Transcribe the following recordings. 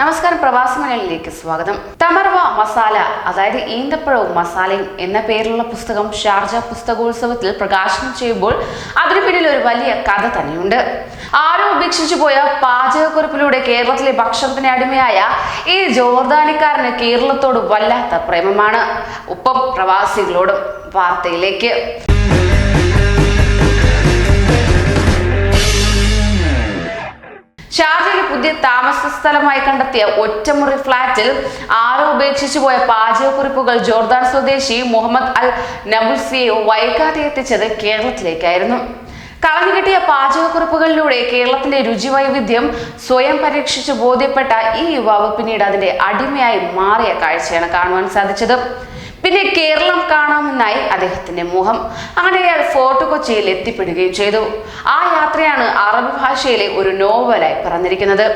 നമസ്കാരം പ്രവാസി സ്വാഗതം. തമർവ മസാല അതായത് ഈന്തപ്പഴവും മസാലയും എന്ന പേരിലുള്ള പുസ്തകം ഷാർജ പുസ്തകോത്സവത്തിൽ പ്രകാശനം ചെയ്യുമ്പോൾ അതിനു പിന്നിൽ ഒരു വലിയ കഥ തന്നെയുണ്ട്. ആരോ ഉപേക്ഷിച്ചു പോയ പാചകക്കുറിപ്പിലൂടെ കേരളത്തിലെ ഭക്ഷണത്തിന് അടിമയായ ഈ ജോർദാനിക്കാരന് കേരളത്തോട് വല്ലാത്ത പ്രേമമാണ്. ഒപ്പം പ്രവാസികളോടും വാർത്തയിലേക്ക്. ഷാർജയിൽ പുതിയ താമസ സ്ഥലമായി കണ്ടെത്തിയ ഒറ്റമുറി ഫ്ളാറ്റിൽ ആരോ ഉപേക്ഷിച്ചു പോയ പാചകക്കുറിപ്പുകൾ ജോർദാൻ സ്വദേശി മുഹമ്മദ് അൽ നബുൽസിയെ വൈകാതെ എത്തിച്ചത് കേരളത്തിലേക്കായിരുന്നു. കളഞ്ഞുകിട്ടിയ പാചകക്കുറിപ്പുകളിലൂടെ കേരളത്തിന്റെ രുചി വൈവിധ്യം സ്വയം പരീക്ഷിച്ച് ബോധ്യപ്പെട്ട ഈ യുവാവ് പിന്നീട് അതിന്റെ അടിമയായി മാറിയ കാഴ്ചയാണ് കാണുവാൻ സാധിച്ചത്. പിന്നെ കേരളം കാണാമെന്നായി അദ്ദേഹത്തിന്റെ മോഹം അങ്ങനെ അയാൾ ഫോർട്ട് കൊച്ചിയിൽ എത്തിപ്പെടുകയും ചെയ്തു. ആ യാത്രയാണ് അറബ് ഭാഷയിലെ ഒരു നോവലായി പറഞ്ഞിരിക്കുന്നത്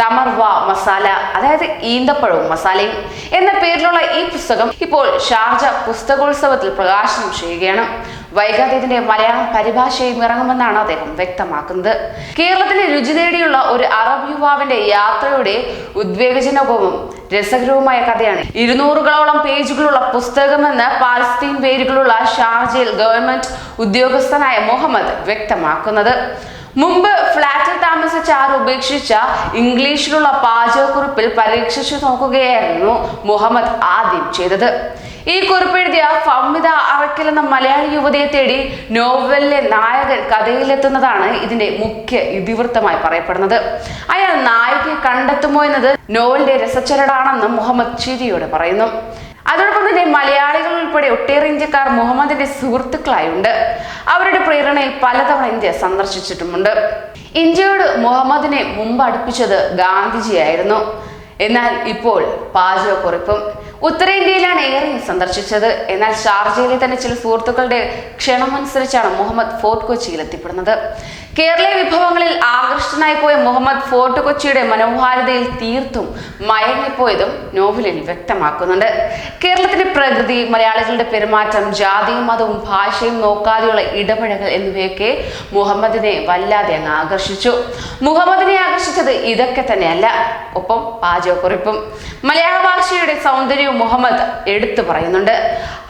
തമർവ മസാല അതായത് ഈന്തപ്പഴവും മസാലയും എന്ന പേരിലുള്ള ഈ പുസ്തകം ഇപ്പോൾ ഷാർജ പുസ്തകോത്സവത്തിൽ പ്രകാശനം ചെയ്യുകയാണ്. വൈകാതെ ഇതിന്റെ മലയാളം പരിഭാഷയും ഇറങ്ങുമെന്നാണ് അദ്ദേഹം വ്യക്തമാക്കുന്നത്. കേരളത്തിന്റെ രുചി തേടിയുള്ള ഒരു അറബ് യുവാവിന്റെ യാത്രയുടെ ഉദ്വേഗജനകവും രസകരവുമായ കഥയാണ്. ഇരുന്നൂറുകളോളം പേജുകളുള്ള പുസ്തകമെന്ന് പാലസ്തീൻ പേരുകളുള്ള ഷാർജയിൽ ഗവൺമെന്റ് ഉദ്യോഗസ്ഥനായ മുഹമ്മദ് വ്യക്തമാക്കുന്നത്. മുമ്പ് ഫ്ളാറ്റിൽ താമസിച്ച ആർ ഉപേക്ഷിച്ച ഇംഗ്ലീഷിലുള്ള പാചകക്കുറിപ്പിൽ പരീക്ഷിച്ചു നോക്കുകയായിരുന്നു മുഹമ്മദ് ആദ്യം ചെയ്തത്. ഈ കുറിപ്പെഴുതിയ ഫമിത അറക്കൽ എന്ന മലയാളി യുവതിയെ തേടി നോവലിലെ നായകൻ കഥയിലെത്തുന്നതാണ് ഇതിന്റെ മുഖ്യ ഇതിവൃത്തമായി പറയപ്പെടുന്നത്. അയാൾ നായികയെ കണ്ടെത്തുമോ എന്നത് നോവലിന്റെ രസച്ചരടാണെന്നും മുഹമ്മദ് ചിരിയോട് പറയുന്നു. അതോടൊപ്പം തന്നെ മലയാളികൾ ഉൾപ്പെടെ ഒട്ടേറെ ഇന്ത്യക്കാർ മുഹമ്മദിന്റെ സുഹൃത്തുക്കളായുണ്ട്. അവരുടെ പ്രേരണയിൽ പലതവണ ഇന്ത്യ സന്ദർശിച്ചിട്ടുമുണ്ട്. ഇന്ത്യയോട് മുഹമ്മദിനെ മുമ്പ് അടുപ്പിച്ചത് ഗാന്ധിജിയായിരുന്നു. എന്നാൽ ഇപ്പോൾ പാചകക്കുറിപ്പും ഉത്തരേന്ത്യയിലാണ് ഏറെ സന്ദർശിച്ചത്. എന്നാൽ ഷാർജയിലെ തന്നെ ചില സുഹൃത്തുക്കളുടെ ക്ഷണമനുസരിച്ചാണ് മുഹമ്മദ് ഫോർട്ട് കൊച്ചിയിൽ എത്തിപ്പെടുന്നത്. കേരളീയ വിഭവങ്ങളിൽ ആകൃഷ്ടനായി പോയ മുഹമ്മദ് ഫോർട്ട് കൊച്ചിയുടെ മനോഹാരിതയിൽ തീർത്തും മയങ്ങിപ്പോയതും നോവലിൽ വ്യക്തമാക്കുന്നുണ്ട്. കേരളത്തിന്റെ പ്രകൃതി മലയാളികളുടെ പെരുമാറ്റം ജാതിയും മതവും ഭാഷയും നോക്കാതെയുള്ള ഇടപഴകൽ എന്നിവയൊക്കെ മുഹമ്മദിനെ വല്ലാതെ അങ്ങ് ആകർഷിച്ചു. മുഹമ്മദിനെ ആകർഷിച്ചത് ഇതൊക്കെ തന്നെയല്ല ഒപ്പം പാചകക്കുറിപ്പും. മലയാള ഭാഷയുടെ സൗന്ദര്യവും മുഹമ്മദ് എടുത്തു പറയുന്നുണ്ട്.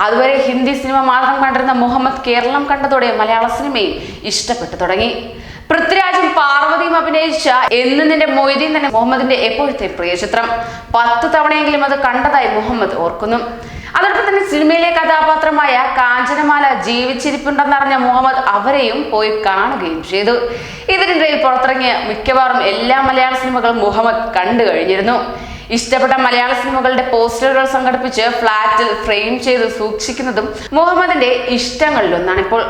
അതുവരെ ഹിന്ദി സിനിമ മാത്രം കണ്ടിരുന്ന മുഹമ്മദ് കേരളം കണ്ടതോടെ മലയാള സിനിമയും ഇഷ്ടപ്പെട്ടു തുടങ്ങി. പാർവതിയും അഭിനയിച്ച എന്ന് നിന്റെ മൊയ്തീൻ തന്നെ മുഹമ്മദിന്റെ എപ്പോഴത്തെ പ്രിയ ചിത്രം പത്ത് തവണയെങ്കിലും അത് കണ്ടതായി മുഹമ്മദ് ഓർക്കുന്നു. അതോടൊപ്പം തന്നെ സിനിമയിലെ കഥാപാത്രമായ കാഞ്ചനമാല ജീവിച്ചിരിപ്പുണ്ടെന്നറിഞ്ഞ മുഹമ്മദ് അവരെയും പോയി കാണുകയും ചെയ്തു. ഇതിനിടയിൽ പുറത്തിറങ്ങിയ മിക്കവാറും എല്ലാ മലയാള സിനിമകളും മുഹമ്മദ് കണ്ടു കഴിഞ്ഞിരുന്നു. ഇഷ്ടപ്പെട്ട മലയാള സിനിമകളുടെ പോസ്റ്ററുകൾ സംഘടിപ്പിച്ച് ഫ്ലാറ്റിൽ ഫ്രെയിം ചെയ്ത് സൂക്ഷിക്കുന്നതും മുഹമ്മദിന്റെ ഇഷ്ടങ്ങളിലൊന്നാണ് ഇപ്പോൾ.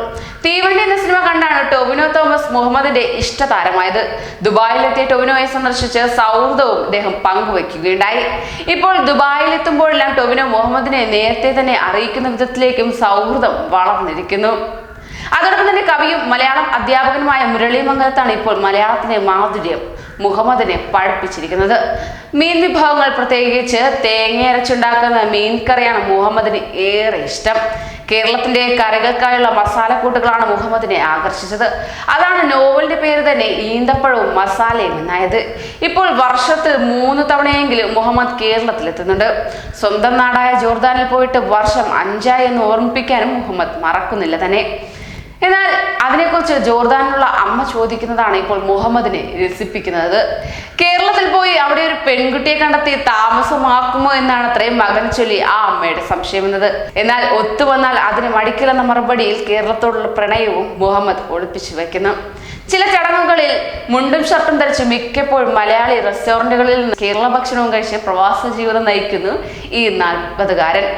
തീവണ്ടി എന്ന സിനിമ കണ്ടാണ് ടൊവിനോ തോമസ് മുഹമ്മദിന്റെ ഇഷ്ടതാരമായത്. ദുബായിലെത്തിയ ടൊവിനോയെ സന്ദർശിച്ച് സൗഹൃദവും അദ്ദേഹം പങ്കുവയ്ക്കുകയുണ്ടായി ഇപ്പോൾ ദുബായിലെത്തുമ്പോഴെല്ലാം ടൊവിനോ മുഹമ്മദിനെ നേരത്തെ തന്നെ അറിയിക്കുന്ന വിധത്തിലേക്കും സൗഹൃദം വളർന്നിരിക്കുന്നു. അതോടൊപ്പം തന്നെ കവിയും മലയാളം അധ്യാപകനുമായ മുരളി മംഗലത്താണ് ഇപ്പോൾ മലയാളത്തിന്റെ മാധുര്യം. മുഹമ്മദിനെ പഴപ്പിച്ചിരിക്കുന്നത്. മീൻ വിഭവങ്ങൾ പ്രത്യേകിച്ച് തേങ്ങയരച്ചുണ്ടാക്കുന്ന മീൻ കറിയാണ് മുഹമ്മദിന് ഏറെ ഇഷ്ടം. കേരളത്തിന്റെ കറികൾക്കായുള്ള മസാലക്കൂട്ടുകളാണ് മുഹമ്മദിനെ ആകർഷിച്ചത്. അതാണ് നോവലിന്റെ പേര് തന്നെ ഈന്തപ്പഴവും മസാലയും എന്നായത്. ഇപ്പോൾ വർഷത്തിൽ മൂന്ന് തവണയെങ്കിലും മുഹമ്മദ് കേരളത്തിലെത്തുന്നുണ്ട് സ്വന്തം നാടായ ജോർദാനിൽ പോയിട്ട് വർഷം അഞ്ചായി എന്ന് ഓർമ്മിപ്പിക്കാനും മുഹമ്മദ് മറക്കുന്നില്ല തന്നെ. എന്നാൽ അതിനെക്കുറിച്ച് ജോർദാനിലുള്ള അമ്മ ചോദിക്കുന്നതാണ് ഇപ്പോൾ മുഹമ്മദിനെ രസിപ്പിക്കുന്നത്. കേരളത്തിൽ പോയി അവിടെ ഒരു പെൺകുട്ടിയെ കണ്ടെത്തി താമസമാക്കുമോ എന്നാണ് അത്രയും മകൻ ചൊല്ലി ആ അമ്മയുടെ സംശയമെന്നത് എന്നാൽ ഒത്തുവന്നാൽ അതിന് മടിക്കില്ലെന്ന മറുപടിയിൽ കേരളത്തോടുള്ള പ്രണയവും മുഹമ്മദ് ഒളിപ്പിച്ചു വെക്കുന്നു. ചില ചടങ്ങുകളിൽ മുണ്ടും ഷർട്ടും ധരിച്ച് മിക്കപ്പോഴും മലയാളി റെസ്റ്റോറന്റുകളിൽ കേരള ഭക്ഷണവും കഴിച്ച് പ്രവാസ ജീവിതം നയിക്കുന്നു ഈ നാൽപ്പതുകാരൻ.